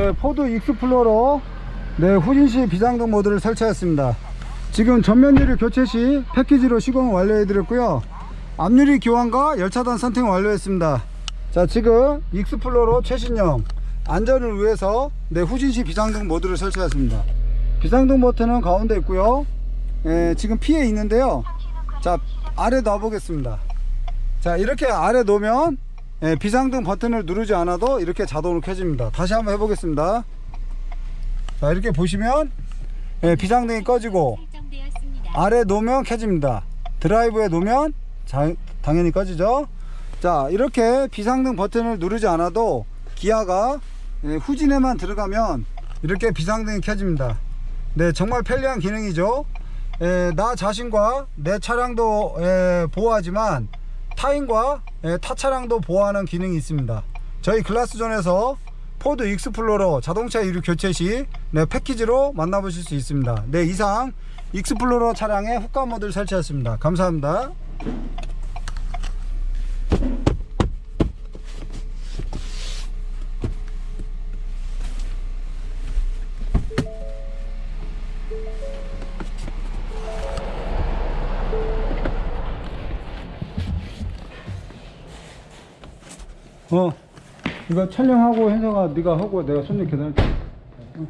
네, 포드 익스플로러 네, 후진시 비상등 모드를 설치했습니다. 지금 전면 유리 교체 시 패키지로 시공을 완료해 드렸고요. 앞유리 교환과 열차단 선팅 완료했습니다. 자, 지금 익스플로러 최신형 안전을 위해서 네, 후진시 비상등 모드를 설치했습니다. 비상등 버튼은 가운데 있고요. 예, 지금 피해 있는데요. 자, 아래 놔보겠습니다. 자, 이렇게 아래 놓으면 예, 비상등 버튼을 누르지 않아도 이렇게 자동으로 켜집니다. 다시 한번 해보겠습니다. 자, 이렇게 보시면 예, 비상등이 꺼지고. 아래 놓으면 켜집니다. 드라이브에 놓으면 자- 당연히 꺼지죠. 자, 이렇게 비상등 버튼을 누르지 않아도 기아가 예, 후진에만 들어가면 이렇게 비상등이 켜집니다. 네, 정말 편리한 기능이죠. 예, 나 자신과 내 차량도 예, 보호하지만 타인과 예, 타 차량도 보호하는 기능이 있습니다. 저희 글라스존에서 포드 익스플로러 자동차 유리 교체 시 네, 패키지로 만나보실 수 있습니다. 네, 이상 익스플로러 차량에 후카 모드를 설치했습니다. 감사합니다. 어. 이거 촬영하고 해서가 네가 하고 내가 손님 계산할 때. 어.